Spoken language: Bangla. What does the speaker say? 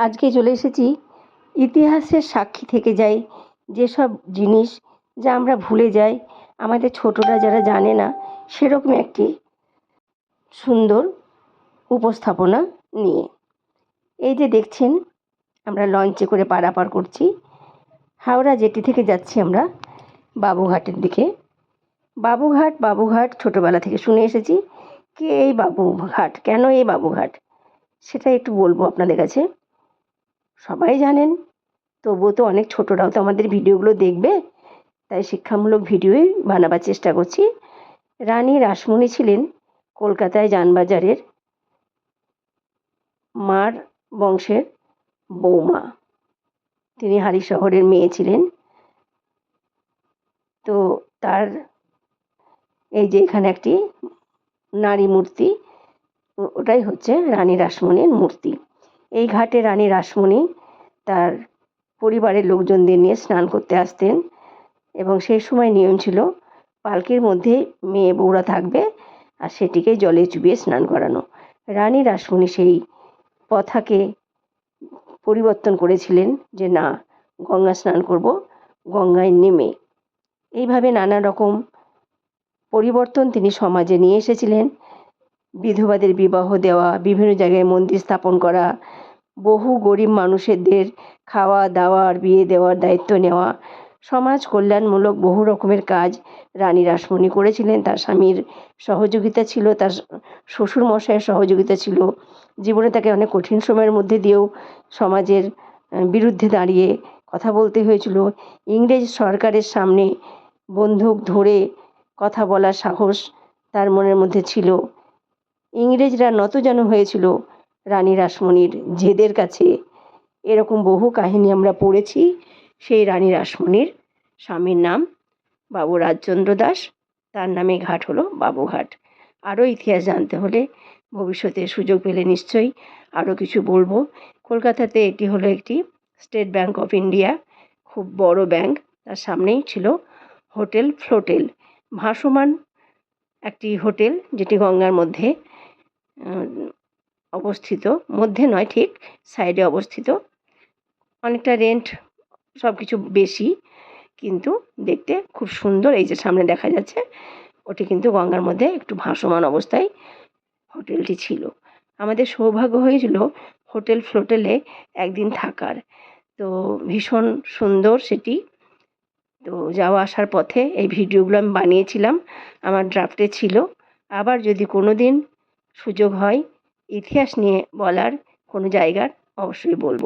আজকে চলে এসেছি ইতিহাসের সাক্ষী থেকে যায় যেসব জিনিস যা আমরা ভুলে যাই। আমাদের ছোটরা যারা জানে না সেরকম একটি সুন্দর উপস্থাপনা নিয়ে। এই যে দেখছেন, আমরা লঞ্চে করে পারাপার করছি। হাওড়া জেটি থেকে যাচ্ছি আমরা বাবুঘাটের দিকে। বাবুঘাট বাবুঘাট ছোটোবেলা থেকে শুনে এসেছি। কে এই বাবুঘাট? কেন এই বাবুঘাট? সেটা একটু বলব আপনাদের কাছে। সবাই জানেন। তবুও তো অনেক ছোটরাও তো আমাদের ভিডিওগুলো দেখবে। তাই শিক্ষামূলক ভিডিওই বানাবার চেষ্টা করছি। রানী রাসমণি ছিলেন কলকাতায় যানবাজারের মার বংশের বৌমা। তিনি হারি শহরের মেয়ে ছিলেন। তো তার এই যে এখানে একটি নারী মূর্তি ওটাই হচ্ছে রানী রাসমণির মূর্তি। এই ঘাটে রানী রাসমণি তার পরিবারের লোকজনদের নিয়ে স্নান করতে আসতেন এবং সেই সময় নিয়ম ছিল, পালকির মধ্যে মেয়ে বউরা থাকবে আর সেটিকে জলে চুবিয়ে স্নান করানো। রানী রাসমণি সেই প্রথাকে পরিবর্তন করেছিলেন যে, না, গঙ্গা স্নান করব, গঙ্গায় নেমে। এইভাবে নানা রকম পরিবর্তন তিনি সমাজে নিয়ে এসেছিলেন। বিধবাদের বিবাহ দেওয়া, বিভিন্ন জায়গায় মন্দির স্থাপন করা বহু গরিব মানুষদের খাওয়া দাওয়ার, বিয়ে দেওয়ার দায়িত্ব নেওয়া, সমাজ কল্যাণমূলক বহু রকমের কাজ রানী রাসমণি করেছিলেন। তার স্বামীর সহযোগিতা ছিল, তার শ্বশুর মশাইয়ের সহযোগিতা ছিল। জীবনে তাকে অনেক কঠিন সময়ের মধ্যে দিয়েও সমাজের বিরুদ্ধে দাঁড়িয়ে কথা বলতে হয়েছিল। ইংরেজ সরকারের সামনে বন্দুক ধরে কথা বলার সাহস তার মনের মধ্যে ছিল। ইংরেজরা নতজান হয়েছিল রানী রাসমণির জেদের কাছে এরকম বহু কাহিনী আমরা পড়েছি। সেই রানী রাসমণির স্বামীর নাম বাবু রাজচন্দ্র দাস, তার নামে ঘাট হলো বাবুঘাট আরও ইতিহাস জানতে হলে ভবিষ্যতে সুযোগ পেলে নিশ্চয়ই আরও কিছু বলব। কলকাতাতে এটি হলো একটি স্টেট ব্যাংক অফ ইন্ডিয়া, খুব বড় ব্যাংক তার সামনেই ছিল হোটেল ফ্লোটেল। ভাসমান একটি হোটেল, যেটি গঙ্গার মধ্যে অবস্থিত, মধ্যে নয় ঠিক সাইডে অবস্থিত। অনেকটা রেন্ট সব কিছু বেশি, কিন্তু দেখতে খুব সুন্দর। এই যে সামনে দেখা যাচ্ছে, ওটি কিন্তু গঙ্গার মধ্যে একটু ভাসমান অবস্থায় হোটেলটি ছিল। আমাদের সৌভাগ্য হয়েছিল হোটেল ফ্লোটেলে একদিন থাকার। তো ভীষণ সুন্দর সেটি। তো যাওয়া আসার পথে এই ভিডিওগুলো আমি বানিয়েছিলাম, আমার ড্রাফটে ছিল। আবার যদি কোনো দিন সুযোগ হয় ইতিহাস নিয়ে বলার কোনো জায়গার অবশ্যই বলব।